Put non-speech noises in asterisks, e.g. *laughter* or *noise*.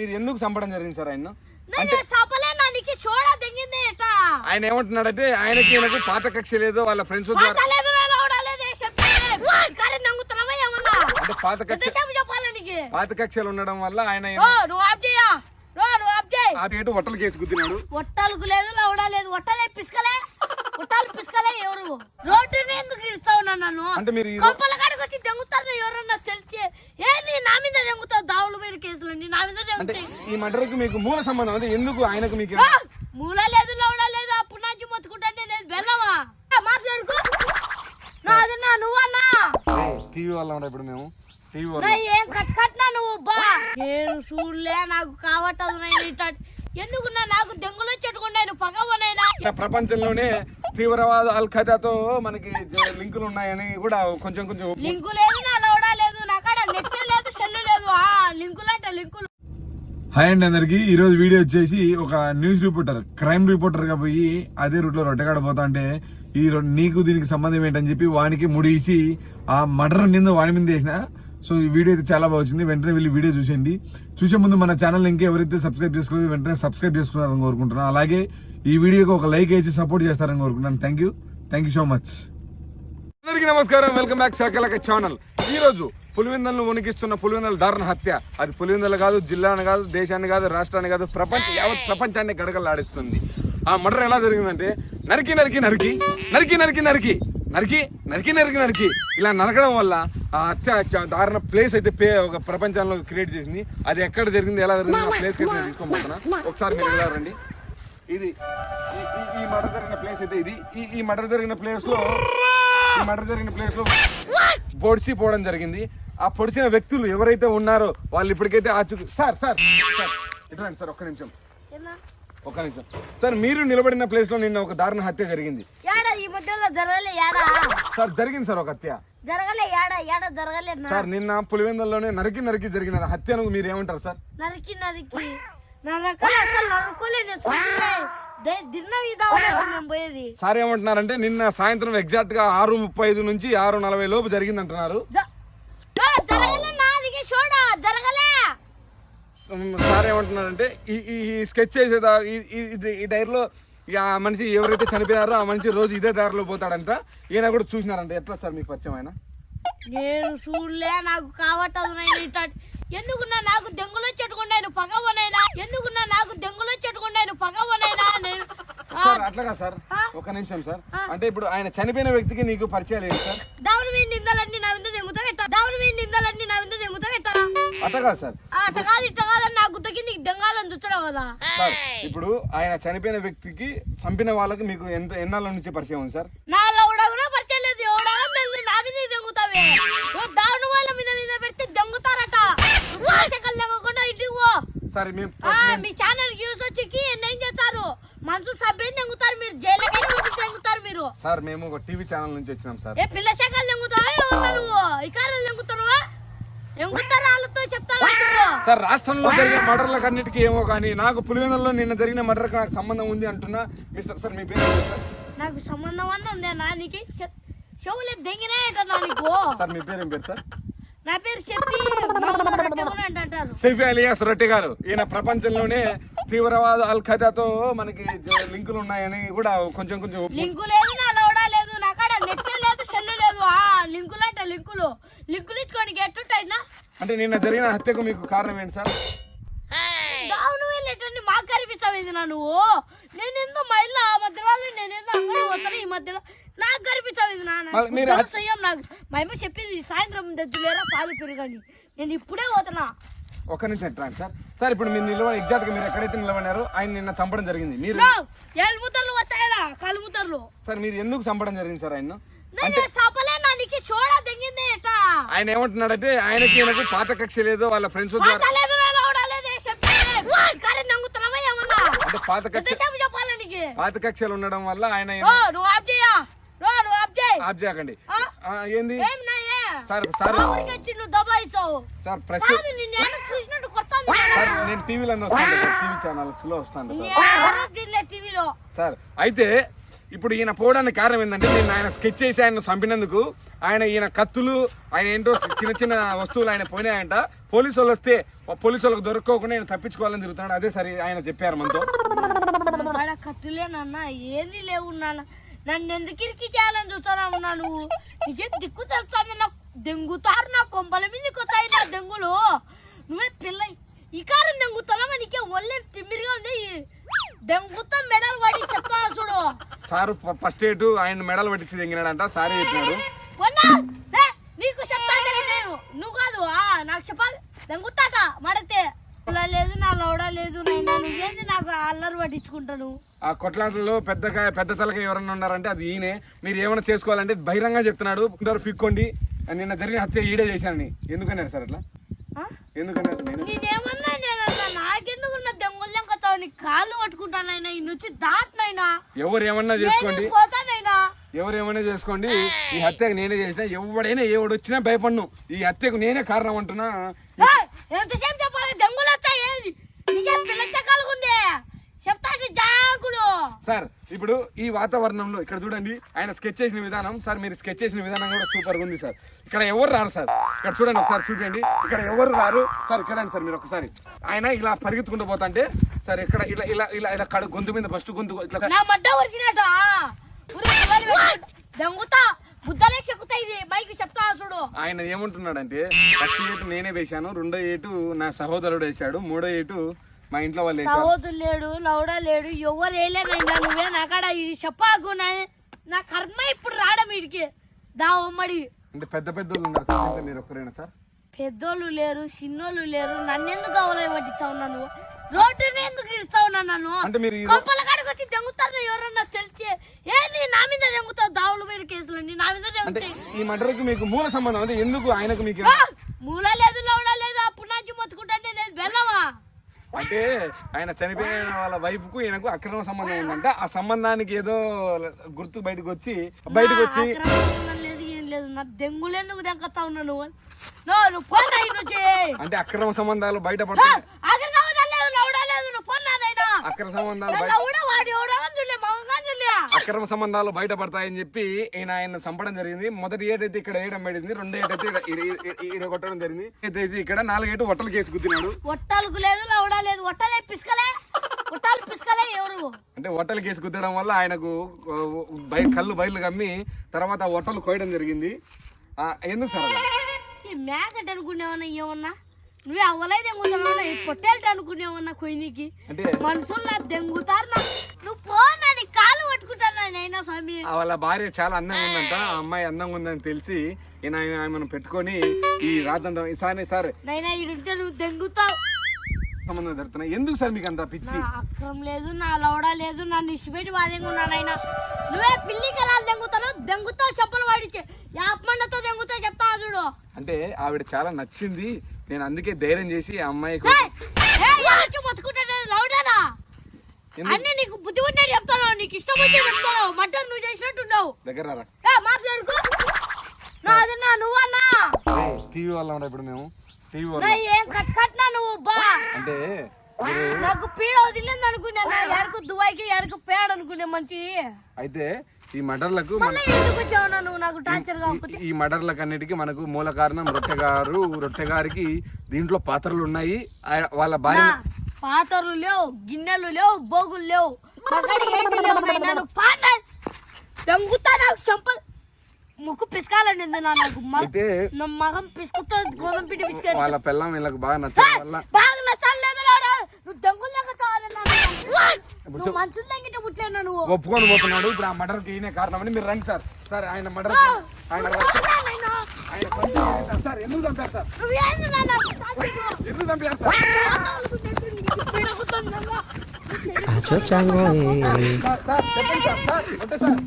మీరు ఎందుకు చంపడం జరిగింది సార్ ఆయన అంటే ఆయన ఏమంటున్నాడంటే ఆయనకి ఈయనకు పాత కక్ష లేదు వాళ్ళ ఫ్రెండ్స్ అంటే పాత కక్ష పాత కక్షలు ఉండడం వల్ల ఆయన అటు ఎటు ఒట్టలు కేసు గుద్దినాడు. ఒట్టలకు లేదు లేదు ఒట్టలే పిసుకలే. ఒట్టాలు పిసుకలే ఎవరు? రోడ్డుని ఎందుకు ఇస్తావు నన్ను అంటే మీరు కొంపల కాడికి వచ్చి దెంగుతారు ఎవరన్నా తెలిసి. ఏంది నా మీద దెంగుతావు? దావుల మీద కేసులు నా మీద దెంగుతాయి. ఈ మీకు మూల సంబంధం అంటే ఎందుకు ఆయనకు మీకు మూల లేదు లవడా లేదు. అప్పుడు నుంచి మొత్తుకుంటే లేదు బెల్లమా మాట్లాడుకో నాది నా నువ్వన్నా టీవీ ఉన్నాం ఇప్పుడు మేము. ఏం కట్ కట్టినా నువ్వు? బా. నేను చూడలే నాకు కావట్టదు నేను ఇట్ట ఎందుకు నా నాకు దెంగులు చెట్టుకున్నాను పగవనైనా ప్రపంచంలోనే తీవ్రవాద అల్ ఖైదాతో మనకి లింకులు ఉన్నాయని కూడా కొంచెం కొంచెం లింకు లేదు నా లవడా లేదు నా కాడ నెట్ లేదు సెల్లు లేదు. ఆ లింకులు అంటే లింకులు. హాయ్ అండి అందరికి. ఈ రోజు వీడియో వచ్చేసి ఒక న్యూస్ రిపోర్టర్ క్రైమ్ రిపోర్టర్గా పోయి అదే రూట్లో రొట్టెగాడ పోతా అంటే ఈ నీకు దీనికి సంబంధం ఏంటని చెప్పి వానికి ముడిసి ఆ మర్డర్ నింద వాని మీద వేసిన సో ఈ వీడియో అయితే చాలా బాగా వచ్చింది. వెంటనే వెళ్ళి వీడియో చూసేయండి. చూసే ముందు మన ఛానల్ ఇంకా ఎవరైతే సబ్స్క్రైబ్ చేసుకోలేదు వెంటనే సబ్స్క్రైబ్ చేసుకున్నారని కోరుకుంటున్నాను. అలాగే ఈ వీడియోకి ఒక లైక్ వేసి సపోర్ట్ చేస్తారని కోరుకుంటున్నాను. Thank you thank you so much అందరికీ నమస్కారం. వెల్కమ్ బ్యాక్ శాఖలక ఛానల్ ఈ రోజు పులివెందలను వణికిస్తున్న పులివెందల దారుణ హత్య. అది పులివెందలు కాదు జిల్లాను కాదు దేశాన్ని కాదు రాష్ట్రాన్ని కాదు ప్రపంచ యావత్ ప్రపంచాన్ని గడగలాడిస్తుంది ఆ మర్డర్ ఎలా జరిగిందంటే నరికి నరికి నరికి నరికి నరికి నరికి నరికి నరికి నరికి నరికి. ఇలా నరకడం వల్ల ఆ హత్య చ- దారుణ ప్లేస్ అయితే పే ఒక ప్రపంచంలో క్రియేట్ చేసింది. అది ఎక్కడ జరిగింది ఎలా జరిగింది ఆ ప్లేస్ అయితే నేను తీసుకోబోతున్నా ఒకసారి మీరు ఇలా రండి. ఇది ఈ- మర్డర్ జరిగిన ప్లేస్ అయితే ఇది. ఈ ఈ మర్డర్ జరిగిన ప్లేస్లో ఈ మర్డర్ జరిగిన ప్లేస్లో పొడిచి పోవడం జరిగింది. ఆ పొడిచిన వ్యక్తులు ఎవరైతే ఉన్నారో వాళ్ళు ఇప్పటికైతే ఆచు సార్ సార్ సార్. ఇటు రండి సార్ ఒక్క నిమిషం. ఒక్క నిమిషం. సార్ మీరు నిలబడిన ప్లేస్లో నిన్న ఒక దారుణ హత్య జరిగింది. ఈ మధ్యలో జరగలే ఏడా సార్ జరిగింది సార్ ఒక హత్య. జరగలే ఏడ ఏడ జరగలే నా సార్ నిన్న పులివెందుల్లోనే నరికి నరికి జరిగిన హత్యను మీరు ఏమంటారు సార్? నరికి నరికి. నరకలే అసలు చూసిందే *laughs* సార్ ఏమంటున్నారంటే నిన్న సాయంత్రం ఎగ్జాక్ట్గా ఆరు ముప్పై ఐదు నుంచి ఆరు నలభై లోపు జరిగింది అంటున్నారు సార్ ఏమంటున్నారంటే ఈ స్కెచ్ చేసే దా- ఈ- ఈ- ఇది- ఈ డైరీలో ఇక ఆ మనిషి ఎవరైతే చనిపోయారో ఆ మనిషి రోజు ఇదే దారిలో పోతాడంట. ఈయన కూడా చూసినారంట. ఎట్లా సార్ మీకు పరిచయం ఆయన? నేను చూడలే నాకు కావట్టదు నేను ఇట్ట ఎందుకు నా నాకు దెంగులు చెట్టుకున్నాను పగవనైనా? ఎందుకు నా నాకు దెంగులు చెట్టుకున్నాను పగవనైనా? నేను ఆ, సార్ అట్లాగా సార్? ఒక నిమిషం సార్. అంటే ఇప్పుడు ఆయన చనిపోయిన వ్యక్తికి నీకు పరిచయం లేదు సార్. దావుని మీద నిందలన్నీ నా మీద పెట్టా దావుని మీద నిందలన్నీ నా మీద పెట్టా అట్లా సార్. ఆ, అట్ట కాదు నా గుద్దకి నీకు దెంగాలని చూస్తున్నావు కదా. సార్ ఇప్పుడు ఆయన చనిపోయిన వ్యక్తికి చంపిన వాళ్ళకి మీకు ఎంత ఎన్నాళ్ళ నుంచి పరిచయం ఉంది సార్? నా లౌడా కూడా పరిచయం లేదు. ఎవడా దెంగు నా మీద దెంగుతావే. ఓ దావుని వాళ్ళ మీద మీద పెడితే దెంగుతారట. భాషకలు దెంగకుండా ఇంటికి పో. సార్ మేము ఆ, మీ ఛానల్ వ్యూస్ వచ్చి ఏం చేస్తారు? మనసు సభ్యం దెంగుతారు మీరు. వచ్చి దెంగుతారు మీరు? సార్ మేము ఒక టీవీ ఛానల్ నుంచి వచ్చినాం సార్. ఏ పిల్ల శాఖలు దెంగుతావా? ఏమన్నా నువ్వు? ఇకారాలు దెంగుతున్నావా సార్ రాష్ట్రంలో జరిగే మర్డర్లకు అన్నిటికీ ఏమో కానీ నాకు పులివెందుల్లో నిన్న జరిగిన మర్డర్కి నాకు సంబంధం ఉంది అంటున్నా. మిస్టర్ సార్ మీ పేరు సార్? నాకు సంబంధం అన్న ఉందా నా నీకు? చెవులే దెంగినే అంటారు నా నీకు. సార్ మీ పేరు ఏం పేరు సార్? నా పేరు చెప్పి సైఫీ అలియాస్ రొట్టె గారు. ఈయన ప్రపంచంలోనే తీవ్రవాద అల్ ఖైదాతో మనకి లింకులు ఉన్నాయని కూడా కొంచెం కొంచెం లింకు లింకులు అంటే లింకులు. లింకులు ఇచ్చుకొని ఎట్టుంటాయినా అంటే నిన్న జరిగిన హత్యకు మీకు కారణం ఏంటి సార్? వెళ్ళేటండి మాకు నా నువ్వు? ఆ మధ్యలో పోతాను ఈ మధ్యలో? నాకు నాన్న? నాకు మా అమ్మ చెప్పింది సాయంత్రం పాలు పెరగని. నేను ఇప్పుడే పోతున్నా. ఒక్క నుంచి అంటాను సార్. సార్ ఇప్పుడు మీరు నిలబడి ఎగ్జాక్ట్గా మీరు ఎక్కడైతే నిలబడినారో ఆయన నిన్న చంపడం జరిగింది. మీరు సార్ మీరు ఎందుకు చంపడం జరిగింది సార్ ఆయన నేను ఆయన ఏమంటున్నాడంటే ఆయనకి ఈయనకు పాత కక్ష లేదు వాళ్ళ ఫ్రెండ్స్ ద్వారా *laughs* అంటే పాత కక్ష పాత కక్షలు ఉండడం వల్ల ఆయన ఆప్ చేయకండి. ఏంది? Sir sir. సార్ ప్రెస్ నేను టీవీలో వస్తాను. టీవీ ఛానల్స్లో వస్తాను సార్ అయితే ఇప్పుడు ఈయన పోవడానికి కారణం ఏంటంటే నేను ఆయన స్కెచ్ చేసి ఆయన చంపినందుకు ఆయన ఈయన కత్తులు ఆయన ఏంటో చిన్న చిన్న వస్తువులు ఆయన పోయినాయంట. పోలీసు వాళ్ళు వస్తే పోలీసు వాళ్ళకి దొరకకుండా ఆయన తప్పించుకోవాలని తిరుగుతున్నాడు. అదే సరే ఆయన చెప్పారు మనతో. ఆడ కత్తులేనన్న లేవు నాన్న. నన్ను ఎందుకు ఇరికి చేయాలని చూస్తానా ఉన్నాను నువ్వు? నీకేం దిక్కు తెలుస్తుంది నాకు దెంగుతారు నా కొంపల మీదకి వచ్చాయి నా దెంగులు. నువ్వే పిల్ల ఈ కారం దెంగుతామా నీకే ఒళ్ళే తిమ్మిరిగా ఉంది. దెంగుతా మెడల్ పడి సారు ఫస్ట్ ఎయిట్ ఆయన మెడల్ పట్టించి దిగినాడంట సారీ చెప్పినాడు. నీకు చెప్తాను నేను నువ్వు కాదు ఆ నాకు చెప్పాలి. దెంగుతాట మడితే. ఇలా లేదు నా లౌడా లేదు నైనా నువ్వేంది నాకు అల్లరి పట్టించుకుంటాను. ఆ కొట్లాటలో పెద్దగా పెద్ద తలగా ఎవరన్నా ఉన్నారంటే అది ఈయనే. మీరు ఏమైనా చేసుకోవాలంటే బహిరంగ చెప్తున్నాడు పిక్కోండి. నిన్న జరిగిన హత్య ఈడే చేశానని. ఎందుకన్నారు సార్ అట్లా? నేను నేనేమన్నా నేనన్నా నాకెందుకు నా దెంగులు దెంగతావు నీ కాళ్ళు పట్టుకుంటానైనా ఈ నుంచి దాటినైనా? ఎవరు ఏమన్నా చేసుకోండి. నేనే పోతానైనా? ఎవరు ఏమైనా చేసుకోండి ఈ హత్యకు నేనే చేసిన ఎవడైనా ఎవడు వచ్చినా భయపడ్ను. ఈ హత్యకు నేనే కారణం అంటున్నా. ఎంతసేపు చెప్పాలి? దెంగులు వచ్చాయి పిల్ల సార్ ఇప్పుడు ఈ వాతావరణంలో ఇక్కడ చూడండి ఆయన స్కెచ్ చేసిన విధానం సార్ మీరు స్కెచ్ చేసిన విధానం కూడా సూపర్గా ఉంది సార్. ఇక్కడ ఎవరు రారు సార్? ఇక్కడ చూడండి ఒకసారి చూడండి. ఇక్కడ ఎవరు రారు? సార్ ఇక్కడ సార్ మీరు ఒకసారి. ఆయన ఇలా పరిగెత్తుకుంటూ పోతాంటే సార్ ఇక్కడ ఇలా ఇలా ఇలా ఇలా కడు గొంతు మీద ఫస్ట్ గొంతు ఇట్లా ఆయన ఏమంటున్నాడంటే ఫస్ట్ ఏటు నేనే వేశాను రెండో ఏటు నా సహోదరుడు వేశాడు మూడో ఏటు మా ఇంట్లో వాళ్ళు సహోదరు లేడు లౌడా లేడు ఎవరు వేయలేనైనా నువ్వే? నాకాడ ఇది చెప్పాకు నా నా కర్మ ఇప్పుడు రావడం వీడికి. దా ఉమ్మడి. అంటే పెద్ద పెద్ద ఉన్నారు మీరు ఒక్కరేనా సార్? పెద్దోళ్ళు లేరు చిన్నోళ్ళు లేరు నన్ను ఎందుకు కావాలి పట్టించావు నన్ను? రోడ్డుని ఎందుకు ఇస్తావు నన్ను? కొంపల కాడికి వచ్చి దెంగుతారు ఎవరన్నా తెలిసి. ఏంది నా మీద దెంగుతావు దావుల మీద కేసులన్నీ? నా మీద దెంగుతాయి. ఈ మర్డర్కి మీకు మూల సంబంధం ఎందుకు ఆయనకు మీకు! మూల లేదు లౌడా లేదు అప్పుడు నుంచి మొత్తుకుంటే నేను వెళ్ళవా అంటే ఆయన చనిపోయిన వాళ్ళ వైఫ్కు ఈయనకు అక్రమ సంబంధం ఉందంట. ఆ సంబంధానికి ఏదో గుర్తు బయటకు వచ్చి బయటకు వచ్చి అంటే అక్రమ సంబంధాలు! బయటపడుతున్నాయి. అక్రమ సంబంధాలు బయట లౌడా వాడి ఎవడా చూడలే మగంగా చూడలే అక్రమ సంబంధాలు బయటపడతాయని చెప్పి ఈయన ఆయన చంపడం జరిగింది. మొదటి ఏటైతే ఇక్కడ వేయడం పడింది రెండో ఏటైతే ఈడ- కొట్టడం జరిగింది. అయితే ఇక్కడ నాలుగేటు ఒట్టలు కేసు గుద్దినాడు. ఒట్టాలకు లేదు లేదు. ఒట్టలే పిసుకలే. ఒట్టాలు పిసుకలే ఎవరు? అంటే ఒట్టలు కేసు గుద్దడం వల్ల ఆయనకు బయ కళ్ళు బయలు కమ్మి తర్వాత ఒట్టలు కోయడం జరిగింది. ఎందుకు సార్ ఈ మేకట్ అనుకునేవన్నా ఏమన్నా? నువ్వే అవ్వలేదు దెంగుతావు ఈ పొట్టేలు అనుకునేవన్నా కొయ్యనికి? అంటే మనుషులు నా దెంగుతారు నా. వాళ్ళ భార్య చాలా అందంగా ఉందంట ఆ అమ్మాయి అందంగా ఉందని తెలిసి ఈయన ఆయన ఆమెను పెట్టుకొని ఈ రాతంతం సార్ సార్ దెంగుతావు సంబంధం జరుగుతున్నాయి ఎందుకు సార్ మీకు అంత పిచ్చి నా అక్రం లేదు నా లవడా లేదు నన్ను ఇష్టపెట్టి వాదేంగా ఉన్నానైనా నువ్వే పిల్లికి ఎలా దెంగుతాను దెంగుతావు చెప్పలు వాడిచ్చే యాపమండతో దెంగుతావు చెప్తా చూడు అంటే ఆవిడ చాలా నచ్చింది నేను అందుకే ధైర్యం చేసి ఆ అమ్మాయికి ఏయ్! ఏయ్, అన్నీ నీకు బుద్ధి ఉంటే చెప్తాను నీకు ఇష్టం వచ్చి చెప్తాను మటన్ నువ్వు చేసినట్టున్నావు. దగ్గర రారా మాట్లాడుకో నా అది నా నువ్వన్నా? టీవీ వాళ్ళం రా ఇప్పుడు మేము. టీవీ వాళ్ళం. ఏం కట్ కట్టినా నువ్వు బా. అంటే నాకు పీడ వదిలింది అనుకున్నా నా ఎడకు దుబాయ్కి ఎడకు పేడ అనుకునే మంచి. అయితే ఈ నువ్వు? కాకపోతే. ఈ మర్డర్లకు అన్నిటికీ మనకు మూల కారణం రొట్టె గారు రొట్టె గారికి దీంట్లో పాత్రలు ఉన్నాయి. వాళ్ళ భార్య పాత్రలు లేవు గిన్నెలు లేవు బోగులు లేవు. మగడి ఏంటి లేవు నాయనా నువ్వు పాట దొంగుతా నాకు చంపలు ముక్కు పిసకాలండి నాకు నా మగం పిసుకుతో గోధుమ పిండి పిసికాడు వాళ్ళ పిల్లం వీళ్ళకి బాగా నచ్చడం వల్ల బాగా నచ్చలేదు లాడా నువ్వు దొంగలు లెక్క చావాలి ఒప్పుకొని పోతున్నాడు ఇప్పుడు ఆ మర్డర్కి ఈయనే కారణం అని మీరు రండి సార్. సార్ ఆయన మర్డర్ ఆయన సార్ ఎందుకు చంపారు సార్? ఎందుకు చంపారు సార్ చెప్పండి సార్.